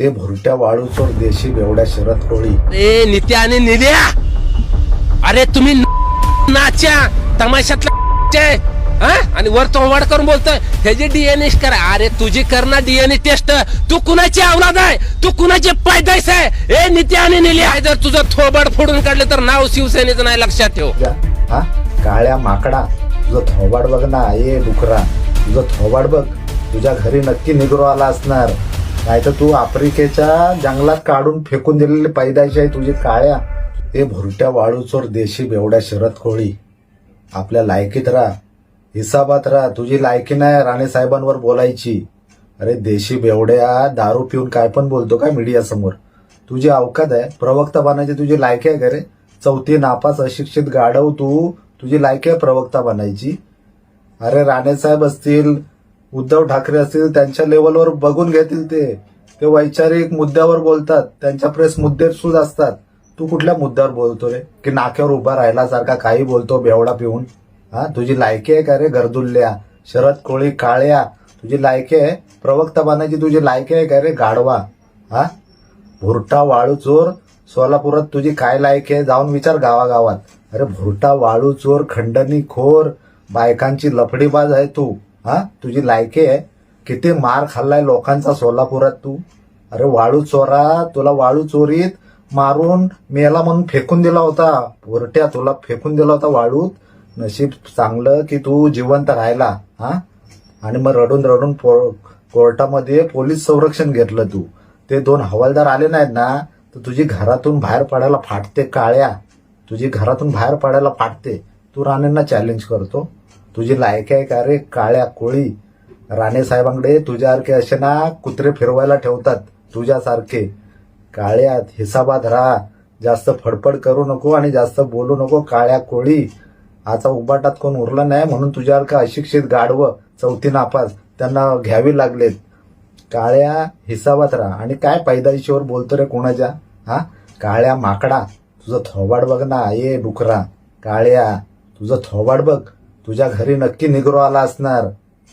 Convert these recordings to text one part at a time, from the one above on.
हे भुरट्या वाळूचोर देशी बेवड्या शरद कोळी. अरे नित्या आणि निल्या! अरे तुम्ही नाच्या तमाशातला चे, हा? आणि वर तोंड करून बोलतोय. ह्याची डीएनए करा. अरे तुझी कर ना डीएनए टेस्ट तू कुणाची अवलाद आहे? तू कुणाची पैदाइश आहे? ए नित्या आणि निल्या! जर तुझं थोबड फोडून काढले तर नाव शिवसेनेचं नाही लक्षात ठेव. हा? काळ्या माकडा. तुझं थोबाड बघ ना ये डुकरा. तुझं थोबाड बघ. तुझ्या घरी नक्की निग्रो आला असणार. नाहीतर तू आफ्रिकेच्या जंगलात काढून फेकून दिलेली पैदाशी आहे तुझी काळ्या हे भुरट्या वाळूचोर देशी बेवड्या शरद कोळी. आपल्या लायकीत राहा. हिसाबात राहा. तुझी लायकी नाही राणे साहेबांवर बोलायची. अरे देशी बेवड्या दारू पिऊन काय पण बोलतो काय मीडिया समोर तुझी अवकात आहे. प्रवक्ता बनायची तुझी लायकी आहे का रे? चौथी नापास अशिक्षित गाढव तू. तुझी लायकी आहे प्रवक्ता बनायची. अरे राणे साहेब असतील उद्धव ठाकरे असतील त्यांच्या लेवलवर बघून घेतील ते. ते वैचारिक मुद्द्यावर बोलतात. त्यांच्या प्रेस मुद्दे सुद्धा असतात. तू कुठल्या मुद्द्यावर बोलतो रे की नाक्यावर उभा राहिल्यासारखा काही बोलतो बेवडा पिऊन? हा तुझी लायकी आहे का रे गरदुल्ल्या? शरद कोळी काळ्या. तुझी लायकी आहे? प्रवक्ता बनायची तुझी लायकी आहे का रे गाढवा? हा? भुरटा वाळू चोर. सोलापुरात तुझी काय लायकी आहे? जाऊन विचार गावागावात. अरे भुरटा वाळू चोर खंडणी खोर. बायकांची लफडीबाज आहे तू. हा? तुझी लायकी आहे. किती मार खाल्लाय लोकांचा सोलापुरात तू. अरे वाळू चोरा तुला वाळू चोरीत मारून मेला म्हणून फेकून दिला होता. उरट्या तुला फेकून दिला होता वाळूत. नशीब चांगलं की तू जिवंत राहिला हा? आणि मग रडून रडून पो- कोर्टामध्ये पोलीस संरक्षण घेतलं तू. ते दोन हवालदार आले नाहीत ना तर तुझी घरातून बाहेर पडायला फाटते काळ्या. तुझी घरातून बाहेर पडायला फाटते. तू राणेंना चॅलेंज करतो. तुझी लायकी आहे का रे? काळ्या कोळी. राणे साहेबांकडे तुझ्यासारखे असे ना कुत्रे फिरवायला ठेवतात तुझ्यासारखे. काळ्यात हिसाबात राहा. जास्त फडफड करू नको आणि जास्त बोलू नको काळ्या कोळी. आता उबाटात कोण उरलं नाही म्हणून तुझ्यासारखं अशिक्षित गाढवं चौथी नापास त्यांना घ्यावी लागलेत. काळ्या हिसाबात राहा. आणि काय पैदाईशीवर बोलतो रे कोणाच्या? हा? काळ्या माकडा. तुझं थोबाड बघ ना ये डुकरा. काळ्या तुझं थोबाड बघ. तुझ्या घरी नक्की निग्रो आला असणार.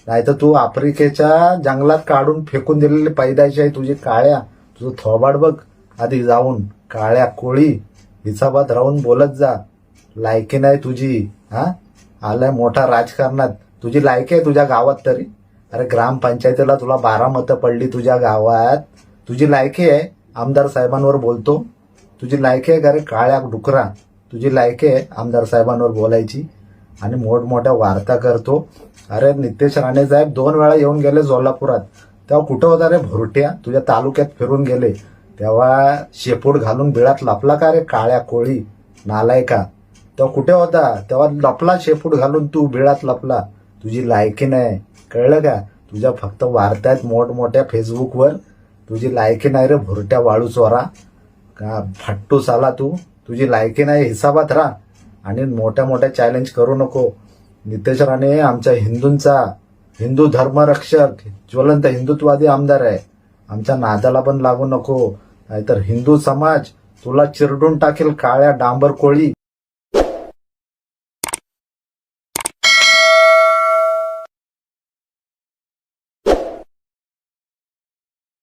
नाहीतर तू आफ्रिकेच्या जंगलात काढून फेकून दिलेली पैदाशी आहे तुझी काळ्या. तुझं थोबाड बघ. आधी जाऊन काळ्या कोळी हिसाबात राहून बोलत जा. लायकी नाही तुझी हा? आलाय मोठा राजकारणात. तुझी लायकी आहे तुझ्या गावात तरी. अरे ग्रामपंचायतीला तुला बारा मतं पडली तुझ्या गावात. तुझी लायकी आहे आमदार साहेबांवर बोलतो. तुझी लायकी आहे का रे काळ्या डुकरा? तुझी लायकी आहे आमदार साहेबांवर बोलायची. आणि मोठमोठ्या वार्ता करतो. अरे नितेश राणे साहेब दोन वेळा येऊन गेले सोलापुरात. तेव्हा कुठं होता रे भुरट्या? तुझ्या तालुक्यात फिरून गेले. तेव्हा शेपूट घालून बिळात लपला का रे काळ्या कोळी नालायका? तेव्हा कुठे होता? तेव्हा लपला शेपूट घालून तू बिळात लपला. तुझी लायकी नाही. कळलं का? तुझ्या फक्त वार्त्यात मोठमोठ्या फेसबुकवर. तुझी लायकी नाही रे भुरट्या वाळू चोरा. का फट्टू साला तू? तुझी लायकी नाही हिसाबात राहा. आणि मोठ्या मोठ्या चॅलेंज करू नको. नितेश राणे आमच्या हिंदूंचा हिंदू धर्मरक्षक ज्वलंत हिंदुत्वादी आमदार आहे. आमच्या नादाला पण लागू नको. नाहीतर हिंदू समाज तुला चिरडून टाकेल काळ्या डांबर कोळी.